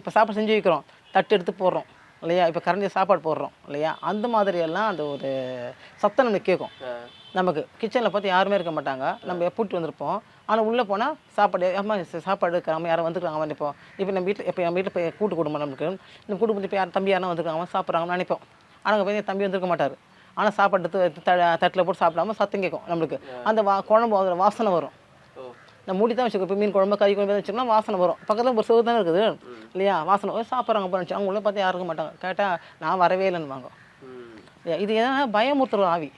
இப்போ சாப்பாடு செஞ்சு வைக்கிறோம். தட்டு எடுத்து போடுறோம் இல்லையா? இப்போ கரண்டி சாப்பாடு போடுறோம் இல்லையா? அந்த மாதிரி எல்லாம் அந்த ஒரு சத்தம் நம்மளுக்கு கேட்கும். நமக்கு கிச்சனில் பார்த்து யாருமே இருக்க மாட்டாங்க. நம்ம பூட்டி வந்திருப்போம். ஆனால் உள்ளே போனால் சாப்பாடு அம்மா சாப்பாடு இருக்காம யாரும் வந்துருக்காங்க நினைப்போம் இப்போ நம்ம வீட்டில் இப்போ என் வீட்டில் போய் கூட்டு குடும்பம் நமக்கு. இந்த கூட்டு குடும்பம் இப்போ யார் தம்பி யாரும் வந்துருக்காங்க சாப்பிட்றாங்கன்னு நினைப்போம். ஆனால் அங்கே போய் என் தம்பி வந்திருக்க மாட்டார். ஆனால் சாப்பாடு தட்டில் போட்டு சாப்பிடாம சத்தம் கேட்கும் நம்மளுக்கு. அந்த வா குழம்பு அதில் வாசனை வரும். நான் மூடி தான் வச்சுக்கோ இப்போ மீன் குழம்பு கறி குழம்பு வச்சோம்னா வாசனை வரும். பக்கத்தில் ஒரு சோறு தானே இருக்குது. இல்லையா? வாசனை வரும். சாப்பிட்றாங்க போச்சு அவங்க உள்ள பார்த்து யாரும் இருக்க மாட்டாங்க. கேட்டால் நான் வரவே இல்லைன்னு வாங்க. இல்லையா இது ஏன்னா பயமுறுத்துற ஆவி.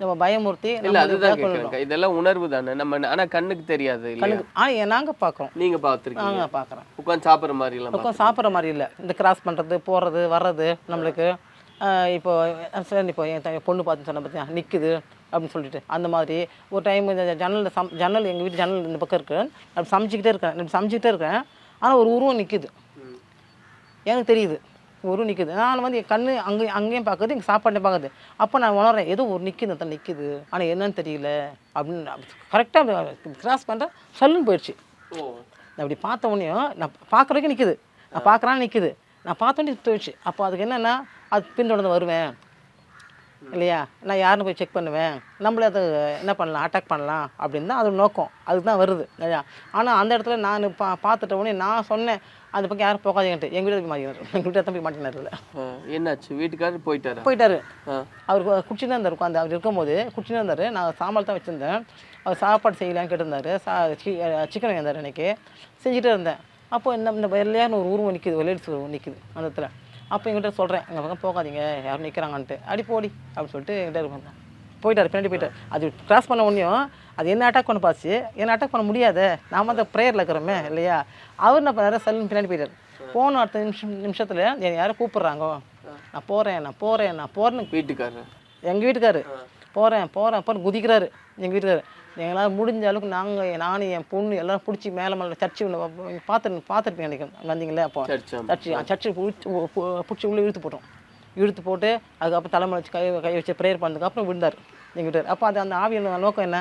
நம்ம பயமுறுத்தி இல்ல நம்ம அதுதான் இதெல்லாம் உணர்வு தானே. நம்ம ஆனா கண்ணுக்கு தெரியாது ஆனால் நாங்கள் பார்க்குறோம். நீங்க பாத்துருக்கீங்க நாங்கள் பார்க்குறோம். உட்காந்து சாப்பிடுற மாதிரி எல்லாம் பக்கம் சாப்பிட்ற மாதிரி இல்லை. இந்த கிராஸ் பண்ணுறது போகிறது வர்றது நம்மளுக்கு. ஆஹ் இப்போ என் பொண்ணு பார்த்து சொன்ன பார்த்தியா நிற்குது அப்படின்னு சொல்லிட்டு. அந்த மாதிரி ஒரு டைம் இந்த ஜன்னல் சம் ஜன்னல் எங்கள் வீட்டு ஜன்னல் இந்த பக்கம் இருக்குது அப்படி சமைச்சிக்கிட்டே இருக்கேன் இப்படி சமைச்சிக்கிட்டே இருக்கேன். ஆனால் ஒரு உருவம் நிற்குது. எனக்கு தெரியுது உருவம் நிற்குது நான் வந்து என் கண்ணு அங்கே அங்கேயும் பார்க்குது எங்கள் சாப்பாட்டையும் பார்க்குது அப்போ நான் உணர்றேன் ஏதோ ஒரு நிற்குது தான் நிற்குது ஆனால் என்னன்னு தெரியல அப்படின்னு கரெக்டாக கிராஸ் பண்ணுறேன் சல்லுன்னு போயிடுச்சு. இப்படி பார்த்த உடனே நான் பார்க்குற வரைக்கும் நிற்குது நான் பார்க்குறான்னு நிற்குது நான் பார்த்த உடனே போயிடுச்சு. அப்போ அதுக்கு என்னென்னா அது பின்தொடர்ந்து வருவேன். இல்லையா? நான் யாருன்னு போய் செக் பண்ணுவேன். நம்மளே அது என்ன பண்ணலாம்? அட்டாக் பண்ணலாம். அப்படின்னு தான் அது நோக்கம். அதுக்கு தான் வருது. இல்லையா? ஆனால் அந்த இடத்துல நான் பா பார்த்துட்ட உடனே நான் சொன்னேன் அந்த பக்கம் யாரும் போகாதீங்கன்ட்டு. எங்கள் வீட்டில் போய் மாட்டினார் எங்கள் வீட்டில் தான் போய் மாட்டினார் என்னாச்சு? வீட்டுக்காரர் போயிட்டாரா? போயிட்டாரு. அவர் குடிச்சு தான் இருந்தார். உட்காந்து. அவர் இருக்கும்போது குடிச்சு தான் இருந்தார். நான் சாம்பார் தான் வச்சுருந்தேன். அவர் சாப்பாடு செய்யலான்னு கேட்டிருந்தாரு. சா சிக்கன் வாங்கியிருந்தார் எனக்கு. செஞ்சுட்டே இருந்தேன். அப்போ என்ன இந்த வெள்ளையான்னு ஒரு உருவம் நிற்குது லேடிஸ் உருவம் நிற்குது அந்த இடத்துல. அப்போ எங்கிட்ட சொல்கிறேன் எங்கள் பக்கம் போகாதீங்க யாரும் நிற்கிறாங்கன்ட்டு அடி போடி அப்படின்னு சொல்லிட்டு இருப்பாங்க போயிட்டார் பின்னாடி போயிட்டார். அது கிராஸ் பண்ண உடனேயும் அது என்ன அட்டாக் பண்ண பார்த்து என்ன அட்டாக் பண்ண முடியாதே நாம அந்த ப்ரேயரில் இருக்கிறோமே இல்லையா? அவர் என்ன பண்ணாரு? சல்லுன்னு பின்னாடி போயிட்டார். போன அடுத்த நிமிஷம் நிமிஷத்தில் என்னை யாரும் கூப்பிட்றாங்க. நான் போகிறேன் நான் போகிறேன் நான் போகிறேன்னு வீட்டுக்காரர். எங்கள் வீட்டுக்காரு. போகிறேன் போகிறேன் போகிறேன் குதிக்கிறாரு எங்கள் வீட்டுக்காரு. எங்களால் முடிஞ்ச அளவுக்கு நாங்கள் நானும் என் பொண்ணு எல்லாரும் பிடிச்சி மேலே மேலே சர்ச்சு பார்த்து பார்த்துருப்பீங்க நினைக்கிறேன். வந்தீங்களே அப்போ. சர்ச்சா சர்ச்சு பிடிச்சி உள்ளே இழுத்து போட்டோம். இழுத்து போட்டு அதுக்கப்புறம் தலைமை வச்சு கை கை வச்சு ப்ரேயர் பண்ணதுக்கப்புறம் விழுந்தார். எங்கள் வீட்டார் அப்போ அது அந்த ஆவியோட நோக்கம் என்ன?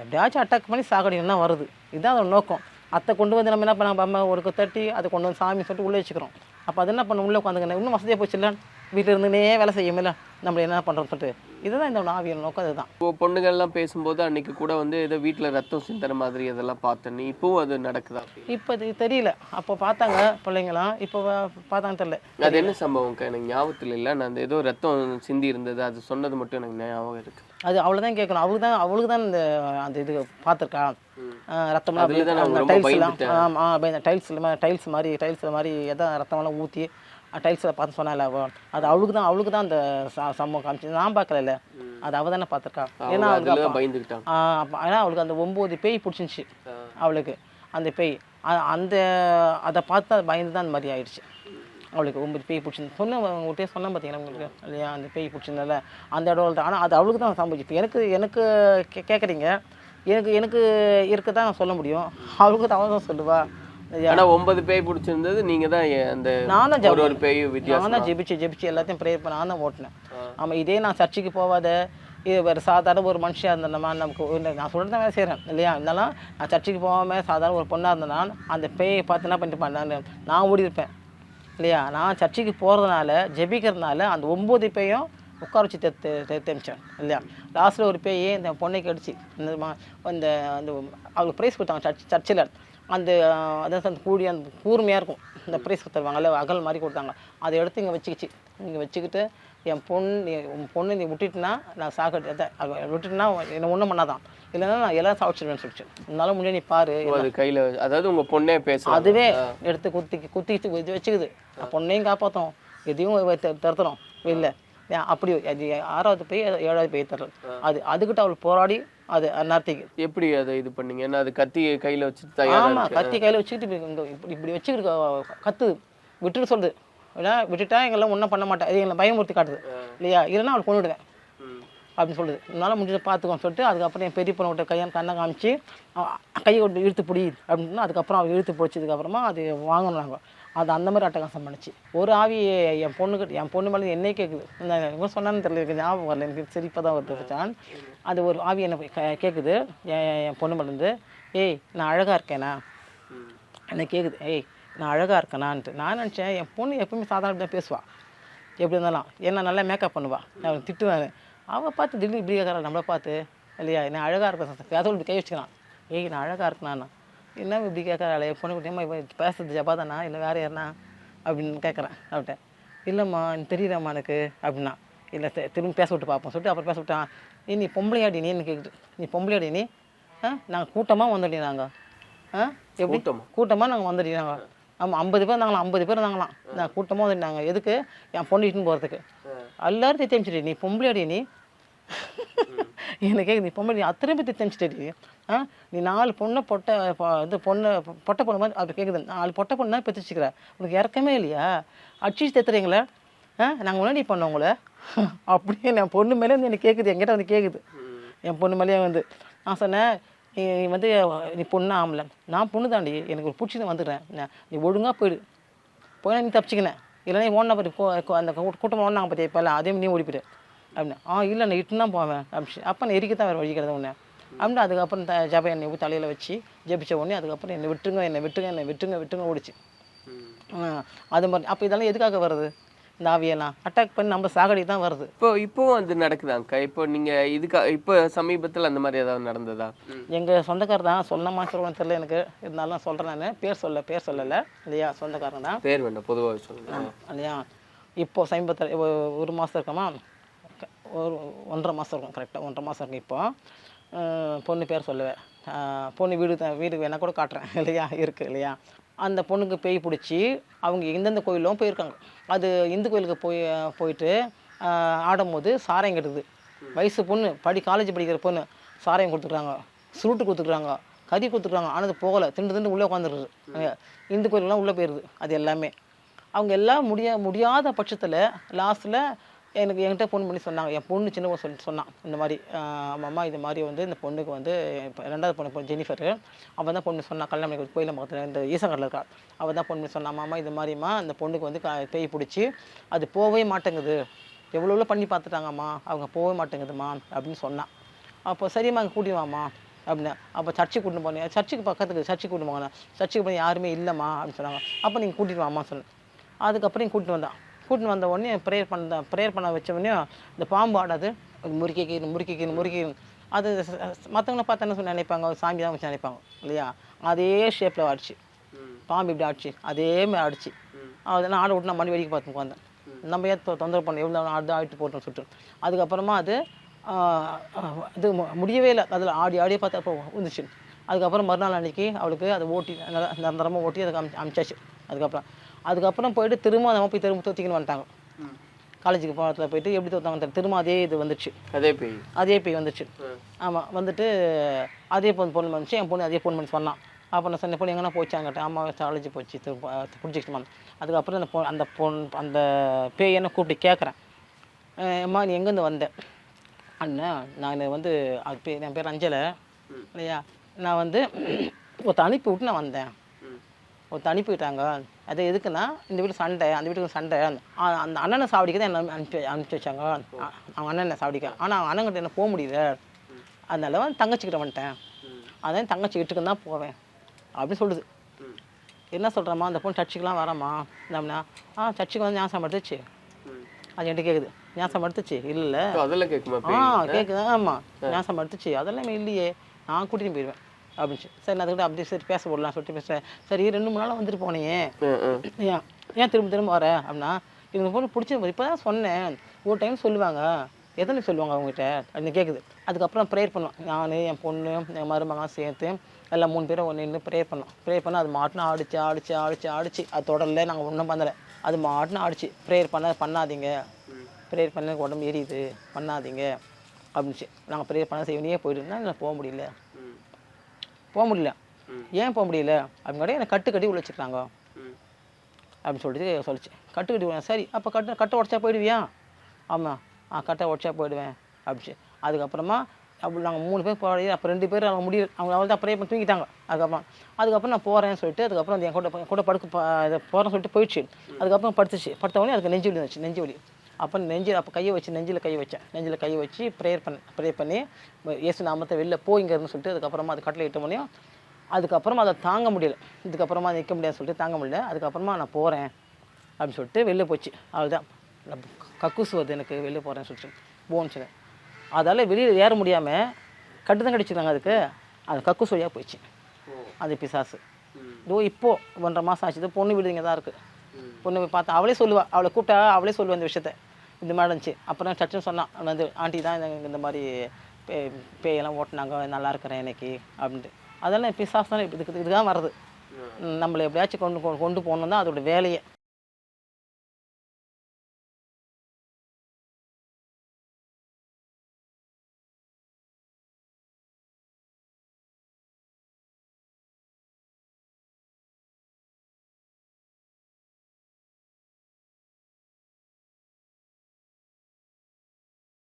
எப்படியாச்சும் அட்டாக் பண்ணி சாகடிக்கணும் தான் வருது. இதுதான் அதோட நோக்கம். அத்தை கொண்டு வந்து நம்ம என்ன பண்ண அம்மா ஒரு தட்டி அதை கொண்டு வந்து சாமி சொல்லிட்டு உள்ளே வச்சுக்கிறோம். அப்போ அது என்ன பண்ண உள்ளே உட்காந்துக்கணும். இன்னும் வசதியாக போச்சு இல்லை வீட்டில் இருந்துனே வேலை செய்யுமில்ல நம்ம என்ன பண்ணுறோம் சொல்லிட்டு. இதுதான் இந்த ஆவியல் நோக்கம் அதுதான். இப்போ பொண்ணுங்கள்லாம் பேசும்போது அன்னைக்கு கூட வந்து ஏதோ வீட்டுல ரத்தம் சிந்துற மாதிரி அதெல்லாம் பார்த்தேன் நீ இப்பவும் அது நடக்குதா? இப்போ இது தெரியல. அப்போ பார்த்தாங்க பிள்ளைங்களாம் இப்போ பார்த்தாங்க தெரியல. அது என்ன சம்பவம் எனக்கு ஞாபகத்துல இல்ல. நான் அந்த ஏதோ ரத்தம் சிந்தி இருந்தது அது சொன்னது மட்டும் எனக்கு ஞாபகம் இருக்கு. அது அவ்வளோதான் கேட்கணும் அவளுக்கு தான் அவளுக்கு தான் இந்த அந்த இது பார்த்துருக்கா. ரத்தம்லாம் டைல்ஸ்லாம். ஆமாம் டைல்ஸ் டைல்ஸ் மாதிரி டைல்ஸ் மாதிரி எதாவது ரத்தமெல்லாம் ஊற்றி டைல்ஸில் பார்த்து சொன்னால அவ அது அவளுக்கு தான் அவளுக்கு தான் அந்த சம்பவம் காமிச்சு நான் பார்க்கல அது அவள் தானே பார்த்துருக்கா. ஏன்னா அவளுக்கு ஏன்னா அவளுக்கு அந்த ஒம்பது பேய் பிடிச்சிருந்துச்சி. அவளுக்கு. அந்த பேய். அந்த அதை பார்த்து அது பயந்து தான் அந்த மாதிரி ஆயிடுச்சு. அவளுக்கு ஒம்பது பேய் பிடிச்சிருந்து சொன்ன உங்கள்கிட்ட சொன்னேன் பார்த்தீங்களா உங்களுக்கு? இல்லையா? அந்த பேய் பிடிச்சிருந்தால அந்த இடம் தான் ஆனால் அது அவளுக்கு தான் சம்பவிச்சு இப்போ எனக்கு எனக்கு கே கேட்குறீங்க எனக்கு எனக்கு இருக்க தான் நான் சொல்ல முடியும். அவளுக்கு தான் அவள் தான் சொல்லுவா. இல்லையா ஆனா ஒன்பது பேய் பிடிச்சிருந்தது நீங்க தான் அந்த நான் தான் ஒரு ஒரு பேய் வித்தியாசம். நான் தான் ஜெபிச்சு ஜெபிச்சு எல்லாத்தையும் ப்ரேயர் பண்ண நான் தான் ஓட்டினேன் ஆமாம் இதே நான் சர்ச்சுக்கு போகாத இது வேறு சாதாரண ஒரு மனுஷியாக இருந்தேன்னா நமக்கு நான் சொல்கிறது வேலை செய்கிறேன் இல்லையா? இருந்தாலும் நான் சர்ச்சுக்கு போகாமல் சாதாரண ஒரு பொண்ணாக இருந்தேன்னா அந்த பேயை பார்த்து என்ன பண்ணிட்டு பண்ணேன் நான் ஓடி இருப்பேன் இல்லையா? நான் சர்ச்சுக்கு போகிறதுனால ஜெபிக்கிறதுனால அந்த ஒம்பது பேயும் உட்கார வச்சு தெத்து தெமிச்சேன் இல்லையா? லாஸ்ட்டில் ஒரு பேய் இந்த பொண்ணைக்கு அடிச்சு இந்த இந்த அந்த அவளுக்கு ப்ரைஸ் கொடுத்தாங்க சர்ச் சர்ச்சில். அந்த அதான் அந்த கூடி அந்த கூர்மையாக இருக்கும். இந்த ப்ரைஸ் கொடுத்துருவாங்கல்ல அகல் மாதிரி கொடுத்தாங்க. அதை எடுத்து இங்கே வச்சுக்கிச்சு. இங்கே வச்சுக்கிட்டு என் பொண்ணு நீ- உன் பொண்ணு நீ விட்டுட்டுனா நான் அவ விட்டுட்டுனா என்ன ஒன்றும் பண்ணாதான். இல்லைன்னா நான் எல்லாம் சாப்பிச்சிடுவேன்னு சொல்லிச்சு. உன்னால முடியும் நீ பாரு அது கையில அதாவது உங்க பொண்ணே பேசுறாங்க அதுவே எடுத்து குத்தி குத்திக்கிட்டு இது வச்சுக்குது. பொண்ணையும் காப்பாற்றும் எதையும் தருத்துறோம் இல்லை அப்படி அது ஆறாவது போய் ஏழாவது போய் தர்றது அது அதுக்கிட்ட அவள் போராடி அது நேரத்துக்கு எப்படி அதை இது பண்ணீங்க? என்ன அது கத்தி கையில வச்சு தயாரா ஆமா கத்தி கையில வச்சுக்கிட்டு இப்படி இப்படி வச்சுக்கிட்டு கத்து விட்டுட்டு சொல்லுது ஏன்னா விட்டுட்டா எங்கெல்லாம் ஒன்றும் பண்ண மாட்டேன் எங்களை பயமுறுத்தி காட்டுது. இல்லையா? இல்லைன்னா அவளை கொண்டுடுவேன். அப்படின்னு சொல்லுது. என்னால் முடிஞ்சதை பார்த்துக்கோன்னு சொல்லிட்டு அதுக்கப்புறம் என் பெரிய பொண்ணு கையான் கண்ணை காமிச்சு கையை கொண்டு இழுத்து பிடி அப்படின்னு அதுக்கப்புறம் அவள் இழுத்து பிடிச்சதுக்கப்புறமா அது வாங்கணும் நாங்கள் அது அந்த மாதிரி அட்டகாசம் பண்ணுச்சு. ஒரு ஆவி என் பொண்ணுக்கிட்ட என் பொண்ணு மேலே என்னையே கேட்குது நான் இவங்க சொன்னான்னு தெரியல எனக்கு ஞாபகம் வரல எனக்கு சிரிப்பாக தான் வருது வச்சான் அது ஒரு ஆவி என்ன கே- கேட்குது என் என் பொண்ணு மேலேருந்து ஏய் நான் அழகாக இருக்கேனா. என்ன கேட்குது ஏய் நான் அழகாக இருக்கேனான்ட்டு. நான் நினச்சேன் என் பொண்ணு எப்பவுமே சாதாரண தான் பேசுவாள் எப்படி இருந்தாலும் என்ன நல்லா மேக்கப் பண்ணுவா. நான் திட்டுவேன். அவள் பார்த்து திடீர்னு இப்படி கேட்குறா நம்மளை பார்த்து இல்லையா நான் அழகாக இருக்கேன் இப்படி கை வச்சுக்கிறான். ஏய் நான் அழகாக இருக்கேனா என்ன இப்படி கேட்குறாள் என் பொண்ணு குட்டியம்மா இப்போ பேசுறது ஜபாதானா? இல்லை வேறு யாருனா? அப்படின்னு கேட்குறேன் அவட்ட இல்லைம்மா தெரியலம்மா எனக்கு அப்படின்னா. இல்லை திரும்பி பேச விட்டு பார்ப்போம் சொல்லிட்டு அப்புறம் பேச விட்டான் ஏய் நீ பொம்பளையாடி நீ? கேட்குது நீ பொம்பளையாடி நீ? ஆ நாங்கள் கூட்டமாக வந்துடி நாங்கள் ஆ எப்படி? கூட்டமா? கூட்டமாக நாங்கள் வந்துட்டீங்க ஆமாம் ஐம்பது பேர் இருந்தாங்களாம் ஐம்பது பேர் இருந்தாங்களாம். நான் கூட்டமாக வந்துட்டாங்க எதுக்கு? என் பொண்ணு இட்டுன்னு போகிறதுக்கு எல்லாரும் தேமிச்சிட்டு நீ பொம்பளையாடி நீ? எனக்கே நீ பொம்மை நீ அத்தனை பேர் ஆ? நீ நாலு பொண்ணை பொட்டை இது பொண்ணு பொட்டை பொண்ணு மாதிரி அப்படி கேட்குது நாலு பொட்டை பொண்ணு தான் பெற்றுச்சிக்கிற உனக்கு இறக்கமே இல்லையா? அடிச்சு தேத்துறீங்களே? ஆ? நாங்கள் முன்னாடி பண்ணோம் உங்களை. அப்படியே என் பொண்ணு மேலே வந்து எனக்கு கேட்குது என்கிட்ட வந்து கேட்குது என் பொண்ணு மேலேயே வந்து நான் சொன்னேன் நீ நீ வந்து நீ பொண்ணு ஆம்பளை நான் பொண்ணு தாண்டி எனக்கு ஒரு பிடிச்சி வந்துடுறேன். நான் நீ ஒழுங்காக போயிடு. போய் நீ தப்பிச்சிக்கினேன் இல்லைன்னா நீ ஓடினா பற்றி அந்த கூட்டமாக ஓடினாங்க பார்த்தியா இப்போ அதே நீ ஓடிப்பிடு அப்படின்னு ஆ இல்லை நான் இட்டு தான் போவேன். அப்படின்னு அப்போ நான் எரிக்க தான் வேறு வழிக்கிறது ஒன்று அப்படின்னு அதுக்கப்புறம் த ஜப எண்ணெய் தலையில் வச்சு ஜெபிச்ச உடனே அதுக்கப்புறம் என்னை விட்டுருங்க என்னை விட்டுருங்க என்னை விட்டுருங்க விட்டுருங்க ஓடிச்சு. அது மாதிரி அப்போ இதெல்லாம் எதுக்காக வருது? இந்த ஆவியெல்லாம் அட்டாக் பண்ணி நம்ம சாகடி தான் வருது. இப்போ இப்போவும் அது நடக்குதாங்க்கா இப்போ நீங்க இதுக்கு இப்போ சமீபத்துல அந்த மாதிரி ஏதாவது நடந்ததா. எங்கள் சொந்தக்காரர் தான் சொன்னமா சொல்லுவேன்னு தெரியல எனக்கு. இருந்தாலும் சொல்கிறேன் நான். பேர் சொல்ல பேர் சொல்லலை. இல்லையா? சொந்தக்காரங்க தான். பேர் வேண்டாம் பொதுவாக சொல்லுங்க இல்லையா? இப்போ சமீபத்தில் ஒரு மாதம் இருக்கமா? ஒரு ஒன்றரை மாதம் இருக்கும் கரெக்டாக ஒன்றரை மாதம் இருக்கும் இப்போ. பொண்ணு பேர் சொல்லுவேன். பொண்ணு வீடு தான் வீடு வேணால் கூட காட்டுறேன் (laughs) இல்லையா? இருக்குது இல்லையா? அந்த பொண்ணுக்கு பேய் பிடிச்சி அவங்க எந்தெந்த கோயிலும் போயிருக்காங்க. அது இந்து கோயிலுக்கு போய் போயிட்டு ஆடும்போது சாராயம் கெடுது வயசு பொண்ணு படி காலேஜ் படிக்கிற பொண்ணு சாராயம் கொடுத்துக்குறாங்க. சுருட்டு கொடுத்துட்றாங்க கறி கொடுத்துக்குறாங்க. ஆனால் அது போகலை. திண்டு திண்டு உள்ளே உட்காந்துருது இந்து கோயிலெலாம் உள்ளே போயிடுது அது எல்லாமே. அவங்க எல்லாம் முடிய முடியாத பட்சத்தில் லாஸ்ட்டில் எனக்கு என்கிட்ட ஃபோன் பண்ணி சொன்னாங்க. என் பொண்ணு சின்ன சொல்லி சொன்னான். இந்த மாதிரி அம்மா இது மாதிரி வந்து இந்த பொண்ணுக்கு வந்து இப்போ ரெண்டாவது பொண்ணு ஜெனிஃபர் அவள் தான் பொண்ணு சொன்னா கல்யாணம் பண்ணி கோயிலில் பக்கத்தில் இந்த ஈசங்கரில் இருக்கா. அவள் தான் பொண்ணு சொன்னா மாமா இது மாதிரிம்மா அந்த பொண்ணுக்கு வந்து க- பேய் பிடிச்சி அது போகவே மாட்டேங்குது. எவ்வளோ எவ்வளோ பண்ணி பார்த்துட்டாங்கம்மா. அவங்க போகவே மாட்டேங்குதுமா அப்படின்னு சொன்னான். அப்போ சரிம்மா அங்கே கூட்டிடுவாம்மா அப்படின்னு. அப்போ சர்ச்சுக்கு கூட்டிட்டு போனேன். சர்ச்சுக்கு பக்கத்துக்கு சர்ச்சுக்கு கூட்டிட்டு போங்க சர்ச்சுக்கு போய் யாருமே இல்லைம்மா அப்படின்னு சொன்னாங்க. அப்போ நீங்கள் கூட்டிட்டு வாம்மா சொன்னேன் அதுக்கப்புறம் கூட்டிட்டு வந்தான். கூட்டிட்டு வந்த உடனே ப்ரேயர் பண்ண ப்ரேயர் பண்ண வச்ச உடனே இந்த பாம்பு ஆடாது. முறுக்கிக்கின்னு முறுக்கிக்கின்னு முறுக்கிக்கின்னு அது மற்றவங்கள பார்த்து என்ன சொல்லி நினைப்பாங்க? சாமி தான் வச்சு நினைப்பாங்க. இல்லையா? அதே ஷேப்பில் ஆடிச்சு. பாம்பு இப்படி ஆடிச்சு. அதே மாதிரி ஆடிச்சு. அதெல்லாம் ஆட விட்டு நான் மணி வேடிக்கை பார்த்து உட்காந்தேன் நம்ம ஏன் தொந்தரவு பண்ண எவ்வளோ ஆடு ஆடிட்டு போட்டோம்னு சொல்லிட்டு. அதுக்கப்புறமா அது இது முடியவே இல்லை. அதில் ஆடி ஆடியே பார்த்து அப்போ வந்துச்சு அதுக்கப்புறம் மறுநாள் அன்னைக்கு அவளுக்கு அதை ஓட்டி நல்லா நிரந்தரமாக ஓட்டி அதுக்கு அமிச்சு அமிச்சாச்சு. அதுக்கப்புறம் அதுக்கப்புறம் போயிட்டு திரும்ப நம்ம போய் திரும்ப தூத்திக்கின்னு வந்துட்டாங்க. காலேஜுக்கு போனத்தில் போயிட்டு எப்படி தோத்தாங்க திரும்ப அதே இது வந்துச்சு. அதே பேய் அதே போய் வந்துச்சு. ஆமாம் வந்துட்டு அதே பொண்ணு பொண்ணு வந்துச்சு. என் பொண்ணு அதே பொண்ணு பண்ணி சொன்னான். அப்போ நான் சொன்ன பொண்ணு எங்கன்னா போச்சாங்கட்ட ஆமாம் காலேஜ் போச்சு. பிடிச்சிக்கிட்டுமா அதுக்கப்புறம் அந்த பொ அந்த பொண்ணு அந்த பேய் என்ன கூப்பிட்டு கேட்குறேன் அம்மா நீ எங்கேருந்து வந்த? அண்ணன் நான் வந்து அது பேர் என் பேர் அஞ்சலை. இல்லையா? நான் வந்து ஒருத்த அனுப்பி விட்டு நான் வந்தேன். ஒருத்த அனுப்பிவிட்டாங்க. அது எதுக்குன்னா இந்த வீட்டு சண்டை அந்த வீட்டுக்கு சண்டை. அந்த அண்ணனை சாவடிக்க தான் என்ன அனுப்பி அனுப்பிச்சி வச்சாங்க. அ- அவங்க அண்ணனை சாவடிக்க. ஆனால் அவன் அண்ணன்கிட்ட என்ன போக முடியல. அதனால தங்கச்சிக்கிட்ட வந்துட்டேன். அதான் தங்கச்சி வீட்டுக்கு தான் போவேன். அப்படின்னு சொல்லுது. என்ன சொல்கிறம்மா அந்த பொண்ணு சர்ச்சுக்கெலாம் வரமா அப்படின்னா ஆ சர்ச்சுக்கு வந்து ஞாசம் எடுத்துச்சு. அது என்கிட்ட கேட்குது ஞாசம் எடுத்துச்சு இல்லை. அதெல்லாம் கேட்குமா ஆ கேட்குது ஆமாம் ஞாசம் எடுத்துச்சு அதெல்லாம் இல்லையே. நான் கூட்டின்னு போயிடுவேன் அப்படின்னு சரி நான் அதுக்கிட்ட அப்படியே சரி பேச போடலாம் சொல்லிட்டு பேசுகிறேன் சரி ரெண்டு மூணு நாளாக வந்துட்டு ம். ஏன் ஏன் திரும்ப திரும்ப வர? அப்படின்னா இவங்க பொண்ணு பிடிச்சி இப்போ தான் சொன்னேன். ஒரு டைம் சொல்லுவாங்க. எத்தனை சொல்லுவாங்க அவங்ககிட்ட? அப்படின்னு கேட்குது அதுக்கப்புறம் ப்ரேயர் பண்ணுவோம் நான் என் பொண்ணு என் மருமகன் சேர்த்து எல்லாம் மூணு பேரும் ஒன்று நின்று ப்ரேயர் பண்ணோம். ப்ரேயர் பண்ண அது மாட்டுன்னு ஆடிச்சு ஆடிச்சு ஆடிச்சு ஆடிச்சு. அது தொடரல நாங்கள் ஒன்றும் பண்ணலை. அது மாட்டுன்னு ஆடிச்சு. ப்ரேயர் பண்ண பண்ணாதீங்க. ப்ரேயர் பண்ண எனக்கு உடம்பு எரியுது. பண்ணாதீங்க. அப்படின்ச்சு. நாங்கள் பெரிய பணம் செய்வனே போயிட்டு இல்லை போக முடியல. போக முடியல. ஏன் போக முடியல? அப்படின்னு என்னை கட்டு கட்டி உள்ள வச்சுக்கிறாங்க. அப்படின்னு சொல்லிட்டு சொல்லிச்சு. கட்டு கட்டி சரி அப்போ கட்டு கட்டை உடச்சா போயிடுவியா? ஆமாம் ஆ கட்டை உடச்சா போயிடுவேன். அப்படிச்சு. அதுக்கப்புறமா அப்படி நாங்கள் மூணு பேர் போராடி அப்போ ரெண்டு பேர் அவங்க முடியல. அவங்க அவள் தான் அப்படியே இப்ப தூங்கிட்டாங்க? அதுக்கப்புறம் அதுக்கப்புறம் நான் போகிறேன்னு சொல்லிட்டு அதுக்கப்புறம் அது என் கூட கூட படுக்க போகிறேன்னு சொல்லிட்டு போயிடுச்சு. அதுக்கப்புறம் படுத்துச்சு. படுத்த உடனே அதுக்கு நெஞ்சு வலி வந்துச்சு. நெஞ்சு வலி. அப்போ நெஞ்சு அப்போ கையை வச்சு நெஞ்சில் கையை வச்சேன். நெஞ்சில் கையை வச்சு ப்ரேயர் பண்ண ப்ரேயர் பண்ணி இயேசு நாமத்தை வெளில போயிங்கன்னு சொல்லிட்டு அதுக்கப்புறமா அது கட்டில் இட்ட முடியும் அதுக்கப்புறமா அதை தாங்க முடியல. இதுக்கப்புறமா அதை நிற்க முடியாதுன்னு சொல்லிட்டு தாங்க முடியல. அதுக்கப்புறமா நான் போகிறேன் அப்படின்னு சொல்லிட்டு வெளில போச்சு. அவ்வளோதான் கக்கூசு வருது எனக்கு வெளில போகிறேன்னு சொல்லிட்டு. போன்னு அதால் வெளியில் ஏற முடியாமல் கட்டு தான் கடிச்சிருக்காங்க அதுக்கு. அது கக்கூஸ் வழியாக போயிடுச்சு. அது பிசாசு. இதோ இப்போ ஒன்றரை மாதம் ஆச்சு. பொண்ணு வீடு இங்கே தான் இருக்குது. பொண்ணு போய் பார்த்தா அவளே சொல்லுவா. அவளை கூப்பிட்டா அவளே சொல்லுவா இந்த விஷயத்த. இந்த மாதிரி இருந்துச்சு. அப்புறம் சச்சுன்னு சொன்னான். வந்து ஆண்டி தான் இந்த- மாதிரி பே பேயெல்லாம் ஓட்டினாங்க. நல்லா இருக்கிறேன் இன்னைக்கு அப்படின்ட்டு. அதெல்லாம் பிசாசு தானே இதுக்கு இதுக்கு தான் வருது. ம், நம்மளை எப்படியாச்சும் கொண்டு கொண்டு- போகணும் தான் அதோட வேலையே.